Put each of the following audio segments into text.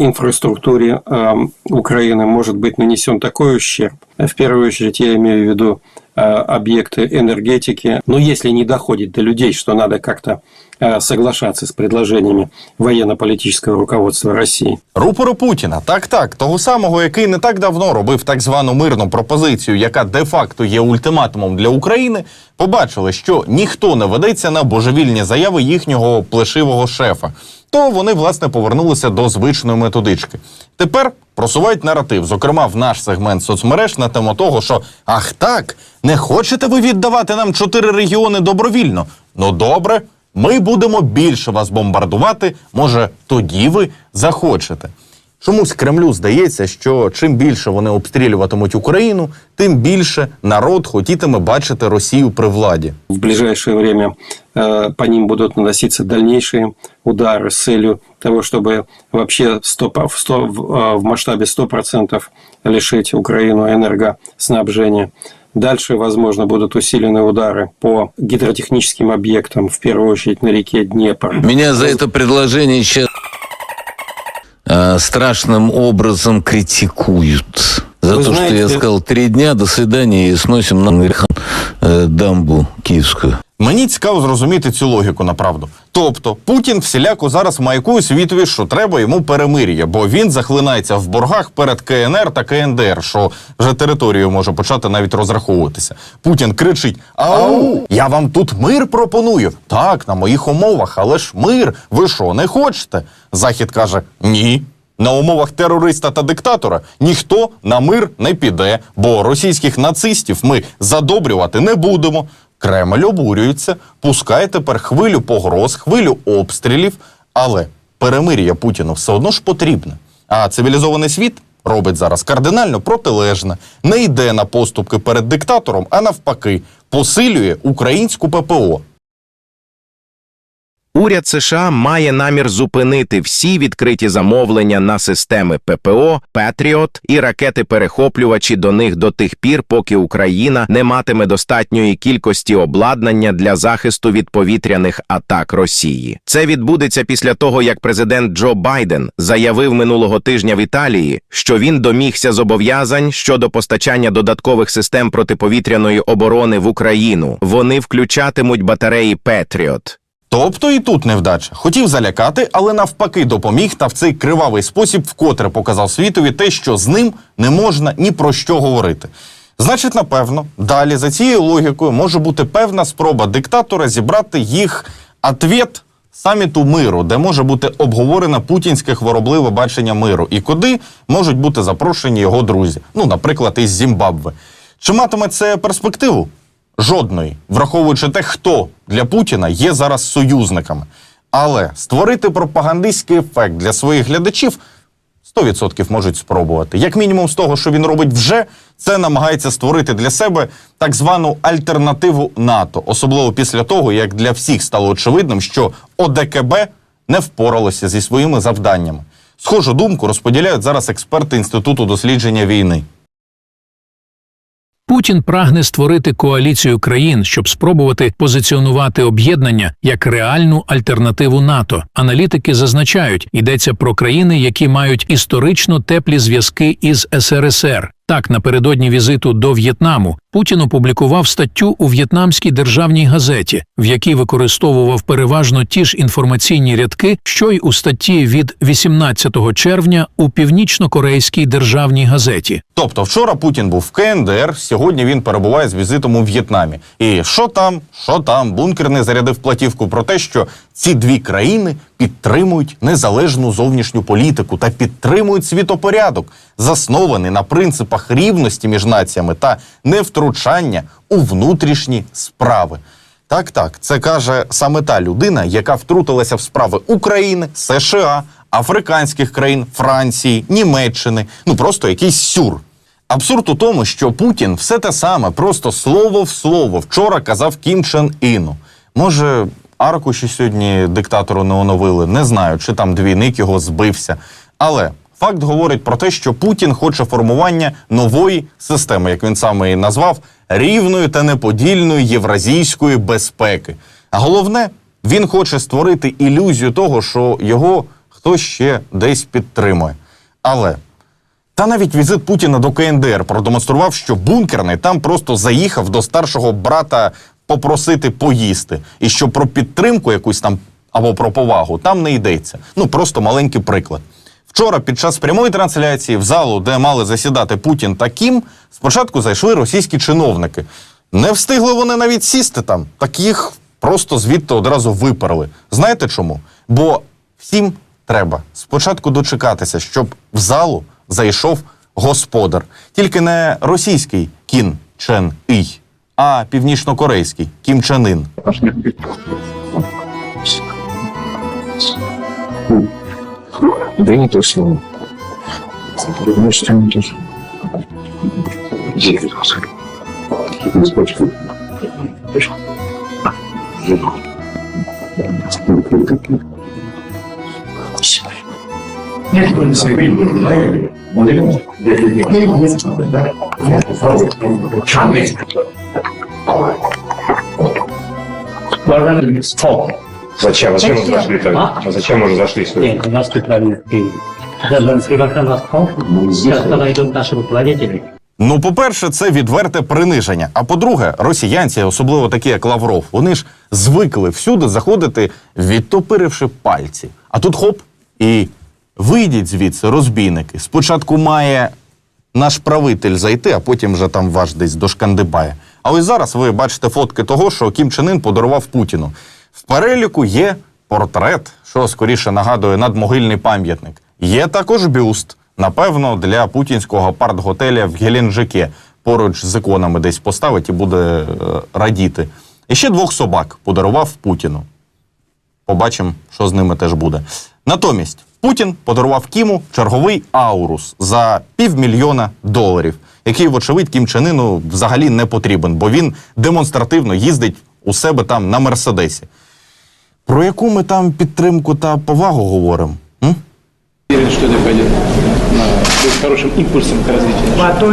инфраструктуре э, Украины может быть нанесен такой ущерб. В первую очередь я имею в виду э, объекты энергетики. Но если не доходит до людей, что надо как-то э, соглашаться с предложениями военно-политического руководства России, Рупору Путіна, так так, того самого, який не так давно робив так звану мирну пропозицію, яка де-факто є ультиматумом для України, побачили, що ніхто не ведеться на божевільні заяви їхнього плешивого шефа. То вони власне повернулися до звичної методички. Тепер просувають наратив, зокрема в наш сегмент соцмереж на тему того, що ах так, не хочете ви віддавати нам чотири регіони добровільно? Ну добре, ми будемо більше вас бомбардувати. Може, тоді ви захочете. Чомусь Кремлю здається, що чим більше вони обстрілюватимуть Україну, тим більше народ хотітиме бачити Росію при владі. в ближайшее время э, по ним будут наноситься дальнейшие удары с целью того, чтобы вообще 100, в, 100, в, э, в масштабе 100% лишить Украину энергоснабжения. Дальше, возможно, будут усилены удары по гидротехническим объектам, в первую очередь на реке Днепр. Меня за это предложение сейчас э, страшным образом критикуют. За Вы то, что я знаете- сказал три дня, до свидания, и сносим на э, дамбу киевскую. Мені цікаво зрозуміти цю логіку направду. Тобто Путін всіляко зараз маякує світові, що треба йому перемир'я, бо він захлинається в боргах перед КНР та КНДР, що вже територію може почати навіть розраховуватися. Путін кричить: Ау, я вам тут мир пропоную. Так, на моїх умовах, але ж мир. Ви що, не хочете? Захід каже: Ні. На умовах терориста та диктатора ніхто на мир не піде, бо російських нацистів ми задобрювати не будемо. Кремль обурюється, пускає тепер хвилю погроз, хвилю обстрілів, але перемир'я Путіну все одно ж потрібне. А цивілізований світ робить зараз кардинально протилежне, не йде на поступки перед диктатором, а навпаки, посилює українську ППО. Уряд США має намір зупинити всі відкриті замовлення на системи ППО, Петріот і ракети-перехоплювачі до них до тих пір, поки Україна не матиме достатньої кількості обладнання для захисту від повітряних атак Росії. Це відбудеться після того, як президент Джо Байден заявив минулого тижня в Італії, що він домігся зобов'язань щодо постачання додаткових систем протиповітряної оборони в Україну. Вони включатимуть батареї Петріот. Тобто і тут невдача. Хотів залякати, але навпаки допоміг та в цей кривавий спосіб вкотре показав світові те, що з ним не можна ні про що говорити. Значить, напевно, далі за цією логікою може бути певна спроба диктатора зібрати їх ответ саміту миру, де може бути обговорено путінське хворобливе бачення миру, і куди можуть бути запрошені його друзі, ну, наприклад, із Зімбабве. Чи матиме це перспективу? Жодної, враховуючи те, хто для Путіна є зараз союзниками. Але створити пропагандистський ефект для своїх глядачів 100% можуть спробувати. Як мінімум з того, що він робить вже, це намагається створити для себе так звану альтернативу НАТО, особливо після того, як для всіх стало очевидним, що ОДКБ не впоралося зі своїми завданнями. Схожу думку розподіляють зараз експерти Інституту дослідження війни. Путін прагне створити коаліцію країн, щоб спробувати позиціонувати об'єднання як реальну альтернативу НАТО. Аналітики зазначають, йдеться про країни, які мають історично теплі зв'язки із СРСР. Так, напередодні візиту до В'єтнаму Путін опублікував статтю у в'єтнамській державній газеті, в якій використовував переважно ті ж інформаційні рядки, що й у статті від 18 червня у північно-корейській державній газеті. Тобто, вчора Путін був в КНДР, сьогодні він перебуває з візитом у В'єтнамі. І що там, що там, бункерний зарядив платівку про те, що ці дві країни підтримують незалежну зовнішню політику та підтримують світопорядок, заснований на принципах рівності між націями та невтручання у внутрішні справи. Так, так, це каже саме та людина, яка втрутилася в справи України, США, африканських країн, Франції, Німеччини. Ну просто якийсь сюр. Абсурд у тому, що Путін все те саме, просто слово в слово вчора казав Кім Чен Іну. Може, аркуші сьогодні диктатору не оновили, не знаю, чи там двійник його збився. Але факт говорить про те, що Путін хоче формування нової системи, як він саме її назвав, рівної та неподільної євразійської безпеки. А головне, він хоче створити ілюзію того, що його хто ще десь підтримує. Але та навіть візит Путіна до КНДР продемонстрував, що бункерний там просто заїхав до старшого брата попросити поїсти, і що про підтримку якусь там або про повагу там не йдеться. Ну просто маленький приклад. Вчора під час прямої трансляції в залу, де мали засідати Путін та Кім, спочатку зайшли російські чиновники. Не встигли вони навіть сісти там, так їх просто звідти одразу виперли. Знаєте чому? Бо всім треба спочатку дочекатися, щоб в залу зайшов господар. Тільки не російський Кін Чен Ій, а північнокорейський Кім Чен Ін. Да и не то слово. Значит, не то слово. Зачем? Зачем мы зашли тогда? А зачем мы уже зашли сюда? Нет, у нас тут правильно. Демонстрировка нас Сейчас подойдут наши руководители. Ну, по-перше, це відверте приниження. А по-друге, росіянці, особливо такі, як Лавров, вони ж звикли всюди заходити, відтопиривши пальці. А тут хоп, і вийдіть звідси, розбійники. Спочатку має наш правитель зайти, а потім вже там ваш десь дошкандибає. А ось зараз ви бачите фотки того, що Кім Чен Ін подарував Путіну. В переліку є портрет, що скоріше нагадує надмогильний пам'ятник. Є також бюст, напевно, для путінського партготеля в Геленджике. Поруч з іконами десь поставить і буде е, радіти. І ще двох собак подарував Путіну. Побачимо, що з ними теж буде. Натомість Путін подарував Кіму черговий аурус за півмільйона доларів, який, вочевидь, Кім Чен Іну взагалі не потрібен, бо він демонстративно їздить у себе там на мерседесі. Про яку ми там підтримку та повагу говоримо? М? Уверен, что это пойдет на, будет хорошим импульсом к развитию. нашего.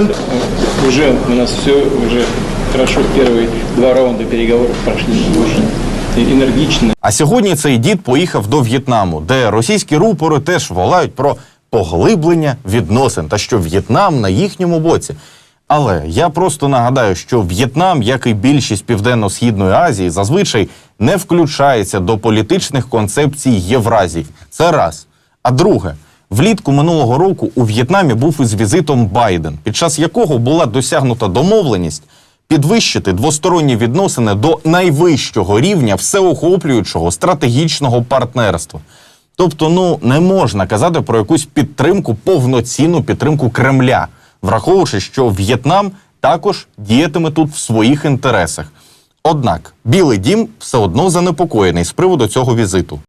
Уже у нас все уже хорошо. Первые два раунда переговоров прошли очень энергично. А сьогодні цей дід поїхав до В'єтнаму, де російські рупори теж волають про поглиблення відносин та що В'єтнам на їхньому боці. Але я просто нагадаю, що В'єтнам, як і більшість Південно-Східної Азії, зазвичай не включається до політичних концепцій Євразії. Це раз. А друге, влітку минулого року у В'єтнамі був із візитом Байден, під час якого була досягнута домовленість підвищити двосторонні відносини до найвищого рівня всеохоплюючого стратегічного партнерства. Тобто, ну не можна казати про якусь підтримку, повноцінну підтримку Кремля, враховуючи, що В'єтнам також діятиме тут в своїх інтересах. Однак Білий Дім все одно занепокоєний з приводу цього візиту.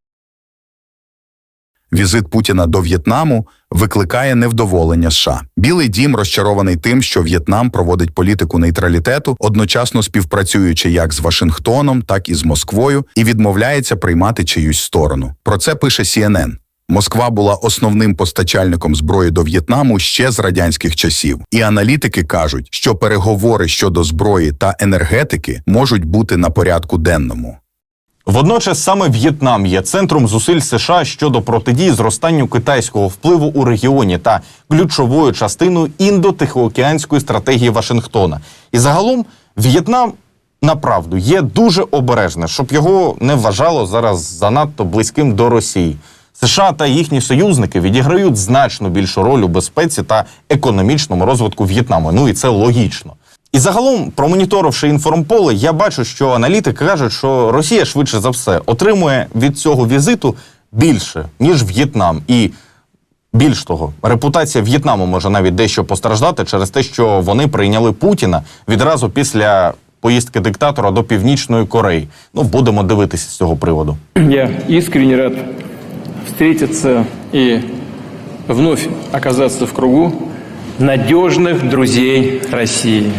Візит Путіна до В'єтнаму викликає невдоволення США. Білий дім розчарований тим, що В'єтнам проводить політику нейтралітету, одночасно співпрацюючи як з Вашингтоном, так і з Москвою, і відмовляється приймати чиюсь сторону. Про це пише CNN. Москва була основним постачальником зброї до В'єтнаму ще з радянських часів, і аналітики кажуть, що переговори щодо зброї та енергетики можуть бути на порядку денному. Водночас саме В'єтнам є центром зусиль США щодо протидії зростанню китайського впливу у регіоні та ключовою частиною індо-тихоокеанської стратегії Вашингтона. І загалом В'єтнам направду є дуже обережне, щоб його не вважало зараз занадто близьким до Росії. США та їхні союзники відіграють значно більшу роль у безпеці та економічному розвитку В'єтнаму. Ну і це логічно. І загалом, промоніторивши інформполе, я бачу, що аналітики кажуть, що Росія швидше за все отримує від цього візиту більше, ніж В'єтнам. І більш того, репутація В'єтнаму може навіть дещо постраждати через те, що вони прийняли Путіна відразу після поїздки диктатора до Північної Кореї. Ну, будемо дивитися з цього приводу. Я искренне рад встретиться и вновь оказаться в кругу надежных друзей России.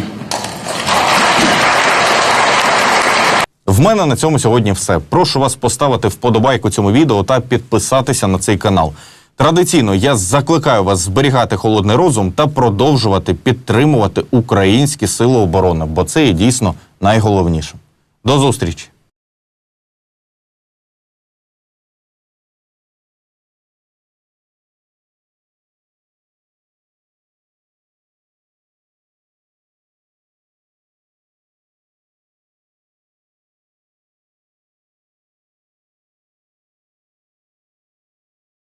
В мене на цьому сьогодні все. Прошу вас поставити вподобайку цьому відео та підписатися на цей канал. Традиційно я закликаю вас зберігати холодний розум та продовжувати підтримувати українські сили оборони, бо це є дійсно найголовніше. До зустрічі!